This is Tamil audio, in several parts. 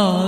Oh.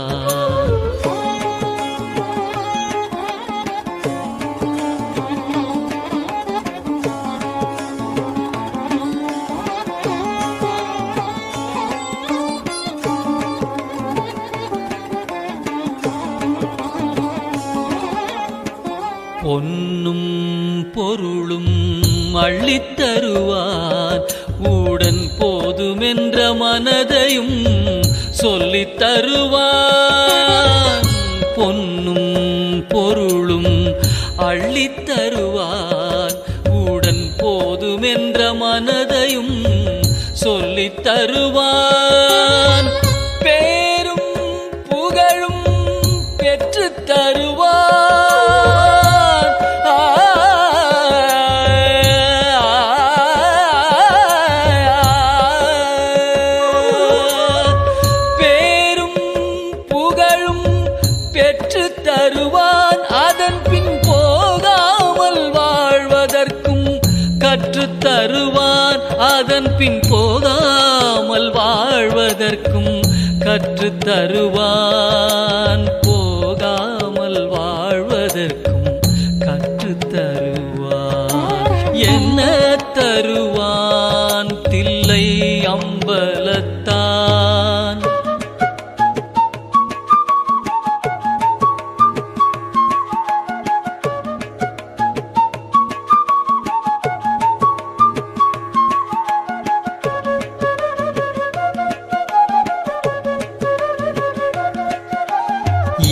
பொன்னும் பொருளும் அள்ளித்தருவார். உடன் போதுமென்ற மனதையும் சொல்லித் தருவார் பொன்னும் பொருளும் அள்ளித்தருவார். உடன் போதுமென்ற மனதையும் சொல்லித் தருவான் பேரும் புகழும் பெற்றுத் தருவான் பின் போகாமல் வாழ்வதற்கும் கற்றுத் தருவான் போகாமல் வாழ்வதற்கும் கற்றுத் தருவான் என்ன தரு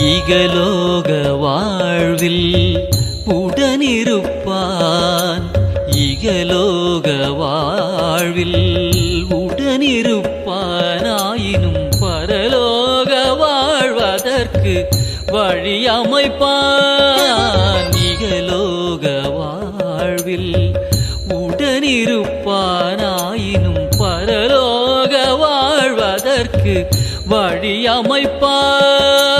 ஈகலோக வாழ்வில் உடனிருப்பான். இகலோக வாழ்வில் உடனிருப்பானாயினும் பரலோக வாழ்வதற்கு வழியமைப்பான். இகலோக வாழ்வில் உடனிருப்பானாயினும் பரலோக வாழ்வதற்கு வழியமைப்பான்.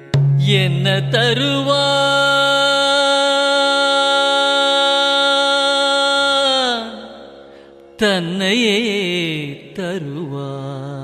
என்ன தருவா? தன்னையே தருவான்